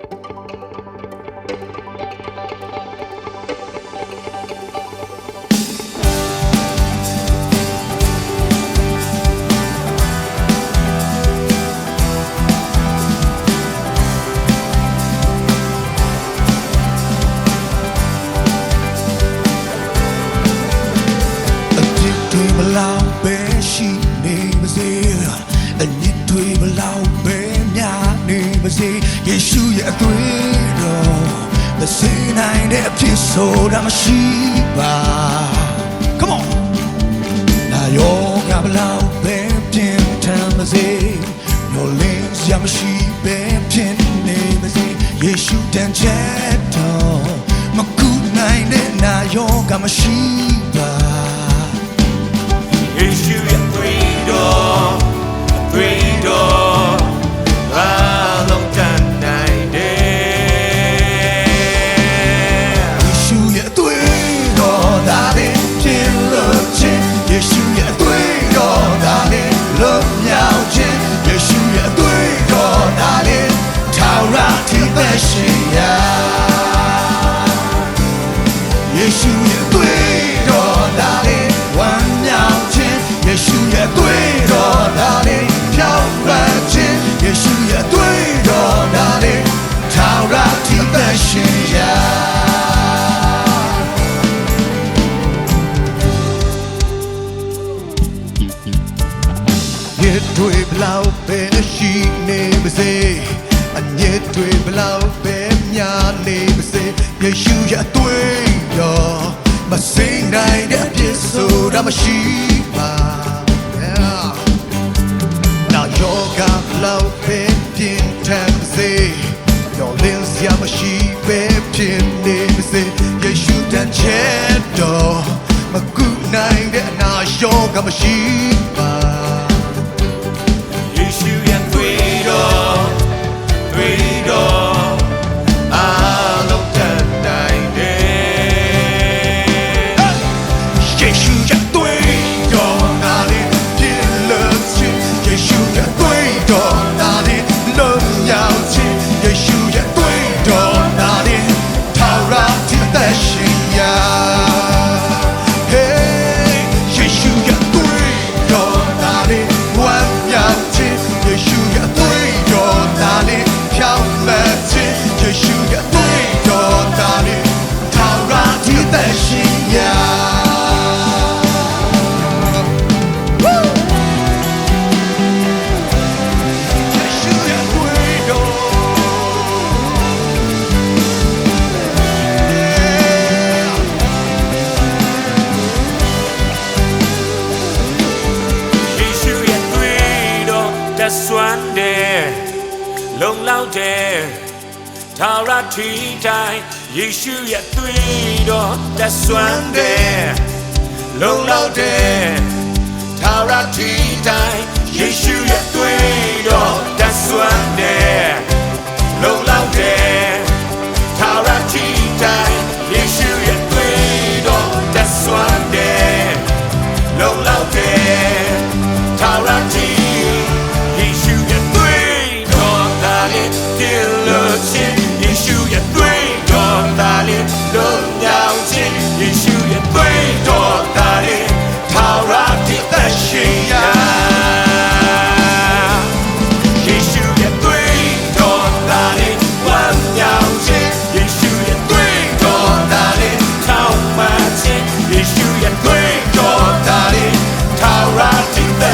အ များနေပါစေယေရှုရဲ့အသွေးတော်မစေနိုင်တဲ့အဖြစ်ဆိုတာမရှိပါ Come on နာယောကမလောက်ပဲပြင်းထန်ပါစေယောလင်းစရာမရှိပဲဖြစ်နေပါစေယေရှုတန်ချက်တော်မကူနိုင်တဲ့နာယောကမရှိ ညစ်တွေဘလောက်ပဲရှိနေပါစေအညစ်တွေဘလောက်ပဲများနေပါစေယေရှုရဲ့အသွေးတော်မစိမ့်နိုင်တဲ့အပြစ်ဆိုတာမရှိပါ Yeah. နာယောဂဘလောက်ပဲပြင်းထန်ပါစေယောလင်းစရာမရှိပဲဖြစ်နေပါစေယေရှုတန်ချက်တော်မကူနိုင်တဲ့အနာယောဂမရှိ ပါ က်ဆွမ်းတယ်လုံလောက်တယ်ထာဝရထီတိုင်းယေရှုရဲ့သွေးတော်တက်ဆွမ်းတယ်လုံလောက်တယ်ထာဝရထီတိုင်းယေရှုရဲ့သွေးတော်တက်ဆွမ်းတယ်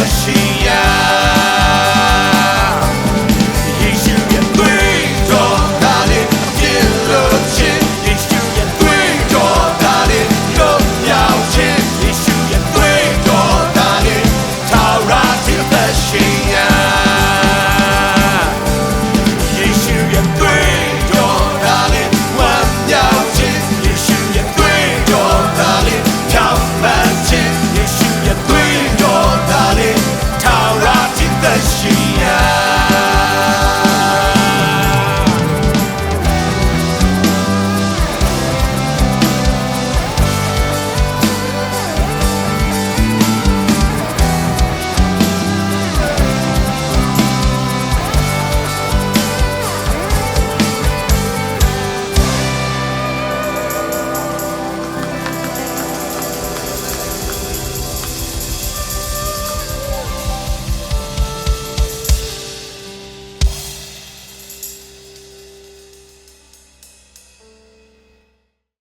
sim